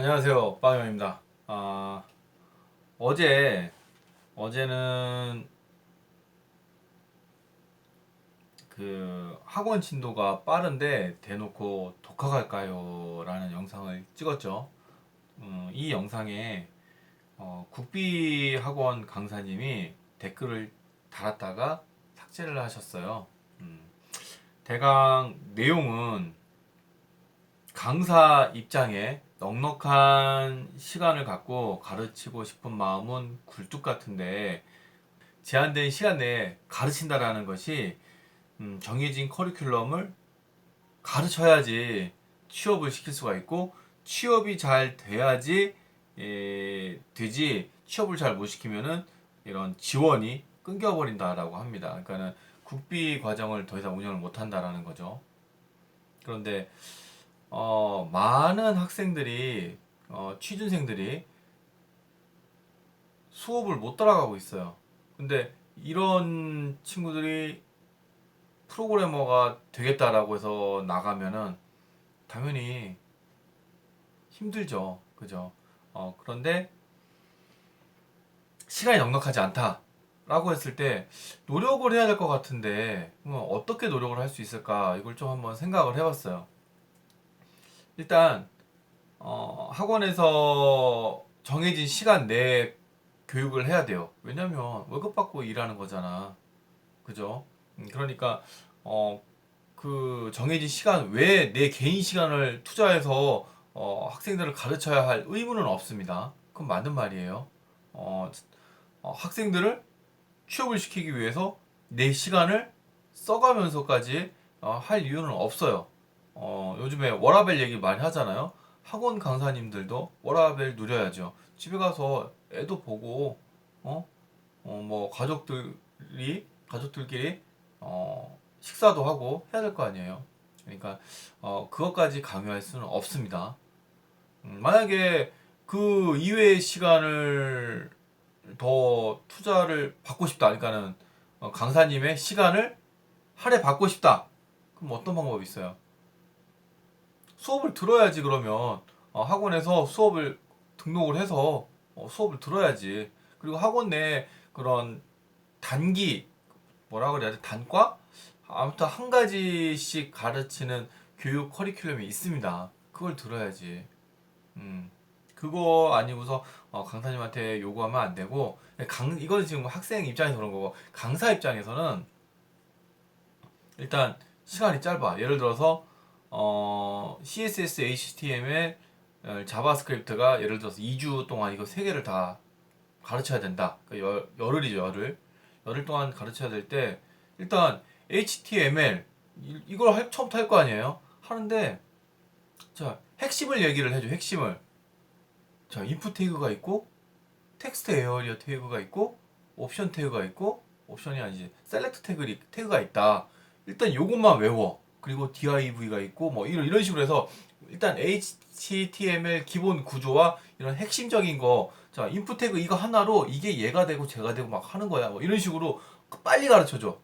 안녕하세요, 빵형입니다. 아, 어제 어제는 그 학원 진도가 빠른데 대놓고 독학할까요? 라는 영상을 찍었죠. 음, 이 영상에 어, 국비 학원 강사님이 댓글을 달았다가 삭제를 하셨어요. 음, 대강 내용은 강사 입장에 넉넉한 시간을 갖고 가르치고 싶은 마음은 굴뚝 같은데 제한된 시간 내에 가르친다라는 것이 음, 정해진 커리큘럼을 가르쳐야지 취업을 시킬 수가 있고 취업이 잘 돼야지 예, 되지 취업을 잘 못 시키면은 이런 지원이 끊겨버린다라고 합니다. 그러니까는 국비 과정을 더 이상 운영을 못 한다라는 거죠. 그런데 어, 많은 학생들이 어, 취준생들이 수업을 못 따라가고 있어요. 근데 이런 친구들이 프로그래머가 되겠다라고 해서 나가면은 당연히 힘들죠. 그죠? 어, 그런데 시간이 넉넉하지 않다 라고 했을 때 노력을 해야 될 것 같은데 뭐 어떻게 노력을 할 수 있을까 이걸 좀 한번 생각을 해봤어요. 일단 어, 학원에서 정해진 시간 내에 교육을 해야 돼요. 왜냐면 월급 받고 일하는 거잖아. 그죠? 음, 그러니까 어, 그 정해진 시간 외에 내 개인 시간을 투자해서 어, 학생들을 가르쳐야 할 의무는 없습니다. 그건 맞는 말이에요. 어, 어, 학생들을 취업을 시키기 위해서 내 시간을 써가면서까지 어, 할 이유는 없어요. 어, 요즘에 워라벨 얘기 많이 하잖아요. 학원 강사님들도 워라벨 누려야죠. 집에 가서 애도 보고, 어, 어, 뭐, 가족들이, 가족들끼리, 어, 식사도 하고 해야 될 거 아니에요. 그러니까, 어, 그것까지 강요할 수는 없습니다. 음, 만약에 그 이외의 시간을 더 투자를 받고 싶다. 그러니까는, 어, 강사님의 시간을 할애 받고 싶다. 그럼 어떤 방법이 있어요? 수업을 들어야지 그러면. 어, 학원에서 수업을 등록을 해서 어, 수업을 들어야지. 그리고 학원 내 그런 단기 뭐라 그래야 돼? 단과? 아무튼 한 가지씩 가르치는 교육 커리큘럼이 있습니다. 그걸 들어야지. 음. 그거 아니고서 어, 강사님한테 요구하면 안 되고 강 이거는 지금 학생 입장에서 그런 거고 강사 입장에서는 일단 시간이 짧아. 예를 들어서 어, CSS, HTML, 어, 자바스크립트가 예를 들어서 2주 동안 이거 세 개를 다 가르쳐야 된다. 그 열, 열흘이죠, 열흘. 열흘 동안 가르쳐야 될 때 일단 HTML 이- 이걸 할, 처음부터 할 거 아니에요? 하는데 자 핵심을 얘기를 해줘, 핵심을. 자 인풋 태그가 있고 텍스트 에어리어 태그가 있고 옵션 태그가 있고 옵션이 아니지 셀렉트 태그 태그가 있다. 일단 요것만 외워. 그리고 div가 있고 뭐 이런 이런 식으로 해서 일단 HTML 기본 구조와 이런 핵심적인 거, 자 인풋 태그 이거 하나로 이게 얘가 되고 제가 되고 막 하는 거야. 뭐 이런 식으로 빨리 가르쳐 줘.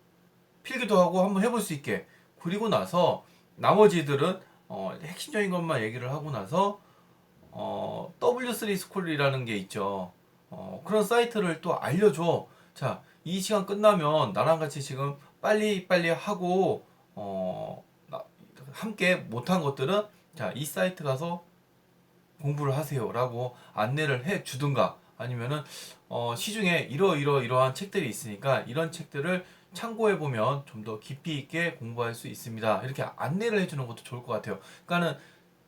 필기도 하고 한번 해볼 수 있게. 그리고 나서 나머지들은 어, 핵심적인 것만 얘기를 하고 나서 어, W3 스쿨이라는 게 있죠. 어, 그런 사이트를 또 알려줘. 자, 이 시간 끝나면 나랑 같이 지금 빨리 빨리 하고 어, 나- 함께 못한 것들은 자, 이 사이트 가서 공부를 하세요라고 안내를 해 주든가 아니면은 어, 시중에 이러 이러 이러한 책들이 있으니까 이런 책들을 참고해 보면 좀 더 깊이 있게 공부할 수 있습니다. 이렇게 안내를 해 주는 것도 좋을 것 같아요. 그러니까는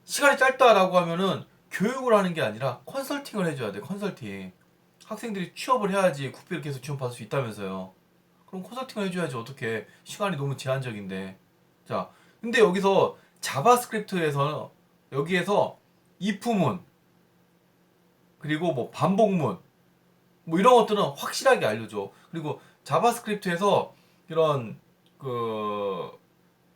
시간이 짧다라고 하면은 교육을 하는 게 아니라 컨설팅을 해줘야 돼. 컨설팅. 학생들이 취업을 해야지 국비를 계속 지원받을 수 있다면서요. 그럼 컨설팅을 해줘야지 어떻게 시간이 너무 제한적인데. 자, 근데 여기서 자바스크립트에서 여기에서 if문 그리고 뭐 반복문 뭐 이런 것들은 확실하게 알려줘. 그리고 자바스크립트에서 이런 그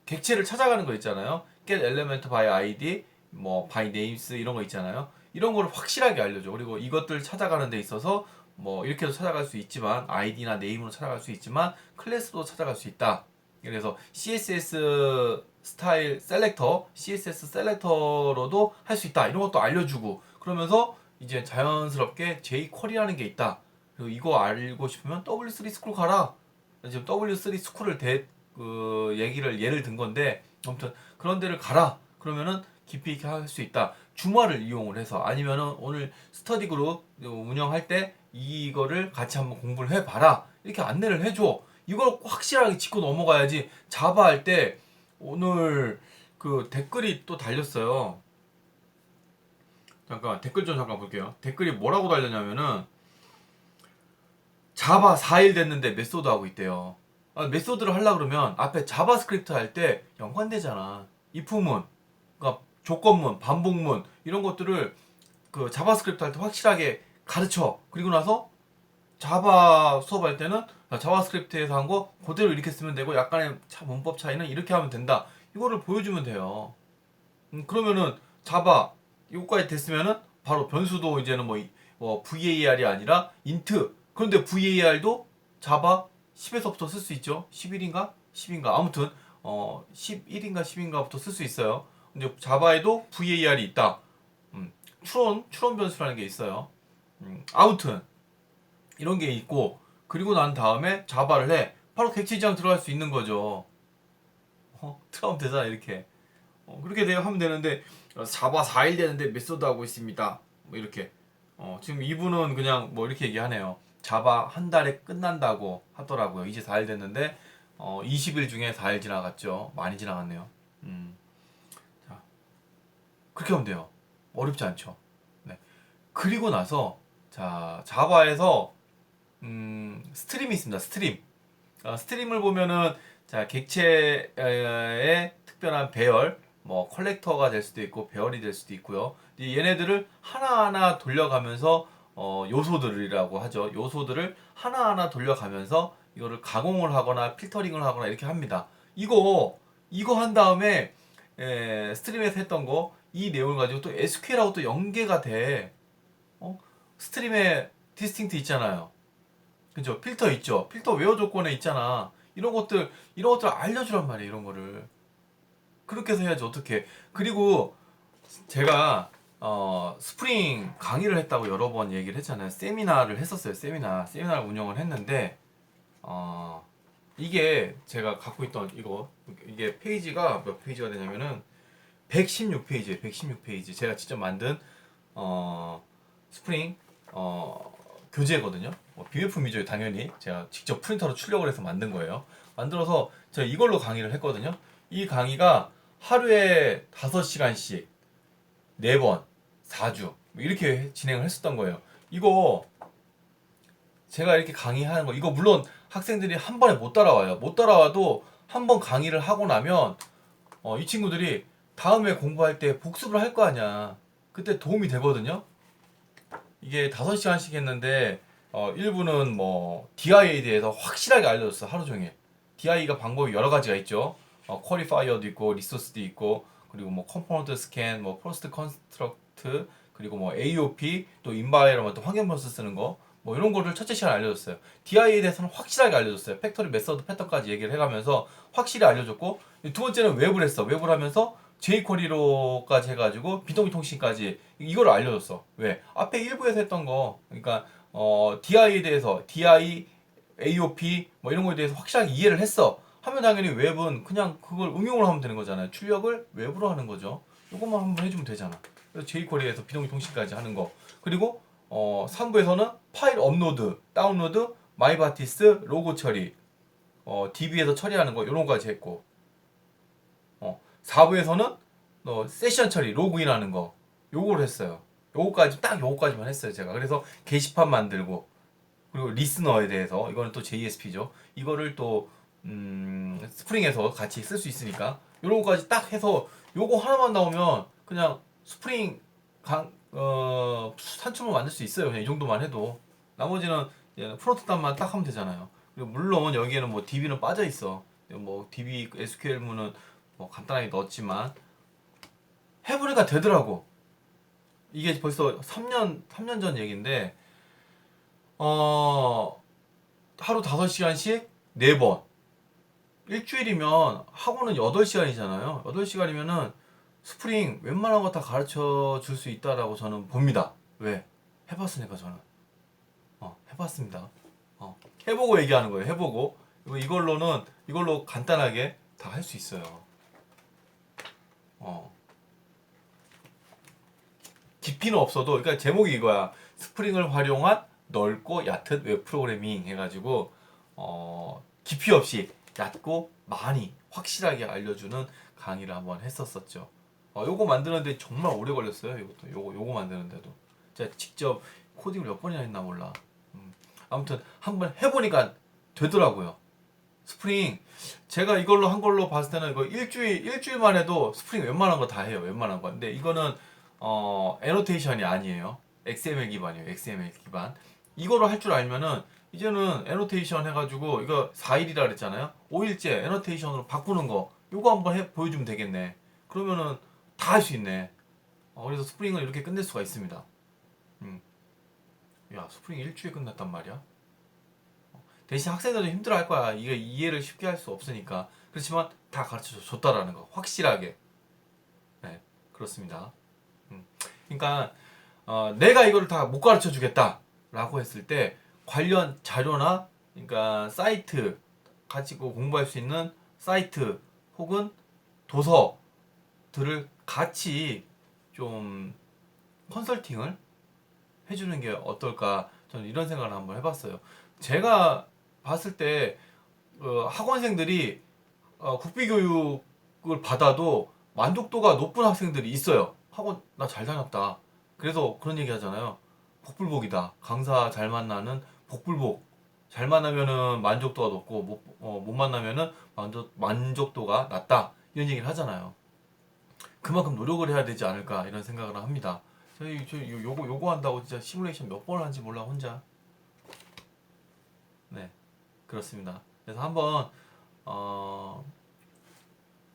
객체를 찾아가는 거 있잖아요. get element by id, 뭐 by names 이런 거 있잖아요. 이런 거를 확실하게 알려줘. 그리고 이것들 찾아가는 데 있어서 뭐 이렇게도 찾아갈 수 있지만 아이디나 네임으로 찾아갈 수 있지만 클래스도 찾아갈 수 있다. 그래서 CSS 스타일 셀렉터, CSS 셀렉터로도 할 수 있다. 이런 것도 알려주고 그러면서 이제 자연스럽게 jQuery라는 게 있다. 그리고 이거 알고 싶으면 W3 스쿨 가라. 지금 W3 스쿨을 대, 그 얘기를 예를 든 건데 아무튼 그런 데를 가라. 그러면은 깊이 있게 할 수 있다. 주말을 이용을 해서 아니면은 오늘 스터디 그룹 운영할 때 이거를 같이 한번 공부를 해봐라. 이렇게 안내를 해줘. 이걸 확실하게 짚고 넘어가야지. 자바 할 때 오늘 그 댓글이 또 달렸어요. 잠깐 댓글 좀 잠깐 볼게요. 댓글이 뭐라고 달렸냐면은 자바 4일 됐는데 메소드 하고 있대요. 아, 메소드를 하려 그러면 앞에 자바스크립트 할 때 연관되잖아. if문, 그러니까 조건문, 반복문 이런 것들을 그 자바스크립트 할 때 확실하게 가르쳐. 그리고 나서 자바 수업할 때는 자바스크립트에서 한 거 그대로 이렇게 쓰면 되고 약간의 차 문법 차이는 이렇게 하면 된다. 이거를 보여주면 돼요. 음, 그러면은 자바 이거까지 됐으면은 바로 변수도 이제는 뭐, 이- 뭐 VAR이 아니라 int 그런데 VAR도 자바 10에서부터 쓸 수 있죠. 11인가 10인가 아무튼 어 11인가 10인가부터 쓸 수 있어요. 근데 자바에도 VAR이 있다. 음, 추론 추론 변수라는 게 있어요. 음, 아무튼 이런 게 있고 그리고 난 다음에 자바를 해 바로 객체지향 들어갈 수 있는 거죠. 어, 들어가면 되잖아 이렇게. 어, 그렇게 되- 하면 되는데 어, 자바 4일 되는데 메소드 하고 있습니다. 뭐 이렇게. 어, 지금 이분은 그냥 뭐 이렇게 얘기하네요. 자바 한 달에 끝난다고 하더라고요. 이제 4일 됐는데 어, 20일 중에 4일 지나갔죠. 많이 지나갔네요. 음. 자, 그렇게 하면 돼요. 어렵지 않죠. 네. 그리고 나서 자 자바에서 음, 스트림이 있습니다. 스트림. 어, 스트림을 보면은 자 객체의 특별한 배열, 뭐 컬렉터가 될 수도 있고 배열이 될 수도 있고요. 이 얘네들을 하나하나 돌려가면서 어, 요소들이라고 하죠. 요소들을 하나하나 돌려가면서 이거를 가공을 하거나 필터링을 하거나 이렇게 합니다. 이거 이거 한 다음에 에, 스트림에서 했던 거 이 내용을 가지고 또 SQL하고 또 연계가 돼. 어? 스트림에 디스팅트 있잖아요. 그죠? 필터 있죠. 필터 웨어 조건에 있잖아. 이런 것들 이런 것들 알려주란 말이에요. 이런 거를 그렇게 해서 해야지 어떻게? 그리고 제가 어, 스프링 강의를 했다고 여러 번 얘기를 했잖아요. 세미나를 했었어요. 세미나 세미나를 운영을 했는데 어, 이게 제가 갖고 있던 이거 이게 페이지가 몇 페이지가 되냐면은 116페이지예요. 116페이지. 제가 직접 만든 어, 스프링 어, 교재거든요. 뭐 비밀품이죠, 당연히. 제가 직접 프린터로 출력을 해서 만든 거예요. 만들어서 제가 이걸로 강의를 했거든요. 이 강의가 하루에 5시간씩 4번, 4주 이렇게 진행을 했었던 거예요. 이거 제가 이렇게 강의하는 거 이거 물론 학생들이 한 번에 못 따라와요. 못 따라와도 한 번 강의를 하고 나면 어, 이 친구들이 다음에 공부할 때 복습을 할 거 아니야. 그때 도움이 되거든요. 이게 5시간씩 했는데 어, 일부는 뭐 DI에 대해서 확실하게 알려줬어 하루 종일. DI가 방법이 여러 가지가 있죠. 어, 퀄리파이어도 있고 리소스도 있고 그리고 뭐 컴포넌트 스캔, 뭐 포스트 컨스트럭트 그리고 뭐 AOP 또 인바이러먼트 환경 변수 쓰는 거 뭐 이런 거를 첫째 시간에 알려줬어요. DI에 대해서는 확실하게 알려줬어요. 팩토리 메서드 패턴까지 얘기를 해가면서 확실히 알려줬고 두 번째는 웹을 했어. 웹을 하면서 jQuery로까지 해가지고 비동기 통신까지 이걸 알려줬어. 왜? 앞에 일부에서 했던 거 그러니까 어, DI에 대해서 DI, AOP 뭐 이런 거에 대해서 확실하게 이해를 했어. 하면 당연히 웹은 그냥 그걸 응용을 하면 되는 거잖아요. 출력을 웹으로 하는 거죠. 이것만 한번 해주면 되잖아. 그래서 jQuery에서 비동기 통신까지 하는 거. 그리고 어, 3부에서는 파일 업로드, 다운로드, 마이바티스, 로고 처리, 어, DB에서 처리하는 거 이런 거까지 했고 어, 4부에서는 어, 세션 처리, 로그인하는 거 요거를 했어요. 요거까지 딱 요거까지만 했어요 제가. 그래서 게시판 만들고 그리고 리스너에 대해서 이거는 또 JSP죠. 이거를 또 음, 스프링에서 같이 쓸 수 있으니까 이런 거까지 딱 해서 요거 하나만 나오면 그냥 스프링 강, 어, 산출을 만들 수 있어요. 그냥 이 정도만 해도 나머지는 이제 프론트 단만 딱 하면 되잖아요. 그리고 물론 여기에는 뭐 DB는 빠져 있어. 뭐 DB SQL문은 뭐 간단하게 넣었지만 해보니까 되더라고. 이게 벌써 3년 3년 전 얘기인데 어 하루 5시간씩 4번 일주일이면 학원은 8시간이잖아요. 8시간이면은 스프링 웬만한 거 다 가르쳐 줄 수 있다라고 저는 봅니다. 왜? 해봤으니까 저는. 어, 해봤습니다. 어, 해보고 얘기하는 거예요. 해보고 이걸로는 이걸로 간단하게 다 할 수 있어요. 어. 깊이는 없어도 그러니까 제목이 이거야. 스프링을 활용한 넓고 얕은 웹 프로그래밍 해가지고 어, 깊이 없이 얕고 많이 확실하게 알려주는 강의를 한번 했었었죠. 어, 요거 만드는데 정말 오래 걸렸어요. 이것도 요거 요거 만드는데도 제가 직접 코딩을 몇 번이나 했나 몰라. 음, 아무튼 한번 해보니까 되더라고요. 스프링 제가 이걸로 한 걸로 봤을 때는 이거 일주일 일주일만 해도 스프링 웬만한 거 다 해요. 웬만한 거. 근데 이거는 어 애노테이션이 아니에요. XML 기반이에요. XML 기반. 이거로 할 줄 알면은 이제는 애노테이션 해가지고 이거 4일이라 그랬잖아요. 5일째 애노테이션으로 바꾸는 거 요거 한번 해 보여주면 되겠네. 그러면은 다 할 수 있네. 어, 그래서 스프링을 이렇게 끝낼 수가 있습니다. 음. 야 스프링 일주일 끝났단 말이야. 어, 대신 학생들도 힘들어할 거야. 이게 이해를 쉽게 할 수 없으니까. 그렇지만 다 가르쳐 줬다라는 거 확실하게. 네 그렇습니다. 음. 그러니까 어, 내가 이거를 다 못 가르쳐 주겠다라고 했을 때 관련 자료나 그러니까 사이트 가지고 공부할 수 있는 사이트 혹은 도서들을 같이 좀 컨설팅을 해주는 게 어떨까 저는 이런 생각을 한번 해봤어요. 제가 봤을 때 어, 학원생들이 어, 국비 교육을 받아도 만족도가 높은 학생들이 있어요. 학원 나 잘 다녔다. 그래서 그런 얘기 하잖아요. 복불복이다. 강사 잘 만나는 복불복. 잘 만나면은 만족도가 높고 못, 어, 못 만나면은 만족, 만족도가 낮다. 이런 얘기를 하잖아요. 그만큼 노력을 해야 되지 않을까 이런 생각을 합니다. 저희 저 요- 요거 요거 한다고 진짜 시뮬레이션 몇 번을 한지 몰라 혼자. 네 그렇습니다. 그래서 한번 어,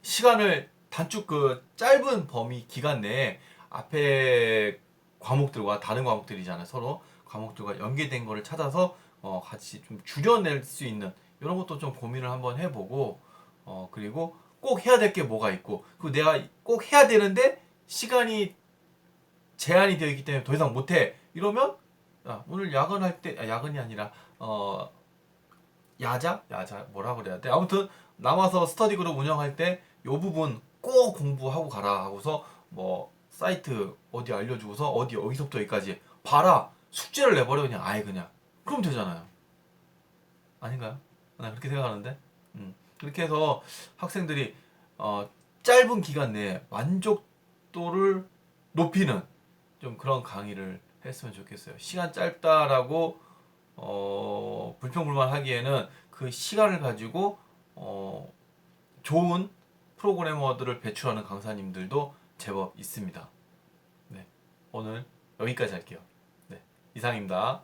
시간을 단축 그 짧은 범위 기간 내에 앞에 과목들과 다른 과목들이잖아요. 서로 과목들과 연계된 거를 찾아서 어, 같이 좀 줄여낼 수 있는 이런 것도 좀 고민을 한번 해보고 어, 그리고 꼭 해야 될 게 뭐가 있고 그리고 내가 꼭 해야 되는데 시간이 제한이 되어 있기 때문에 더 이상 못해 이러면 야, 오늘 야근할 때 아, 야근이 아니라 어 야자? 야자. 뭐라 그래야 돼? 아무튼 남아서 스터디 그룹 운영할 때 요 부분 꼭 공부하고 가라 하고서 뭐 사이트 어디 알려주고서 어디 여기서부터 여기까지 봐라. 숙제를 내버려 그냥 아예 그냥. 그럼 되잖아요. 아닌가요? 나 그렇게 생각하는데? 음. 그렇게 해서 학생들이 어, 짧은 기간 내에 만족도를 높이는 좀 그런 강의를 했으면 좋겠어요. 시간 짧다라고 어, 불평불만하기에는 그 시간을 가지고 어, 좋은 프로그래머들을 배출하는 강사님들도 제법 있습니다. 네, 오늘 여기까지 할게요. 네, 이상입니다.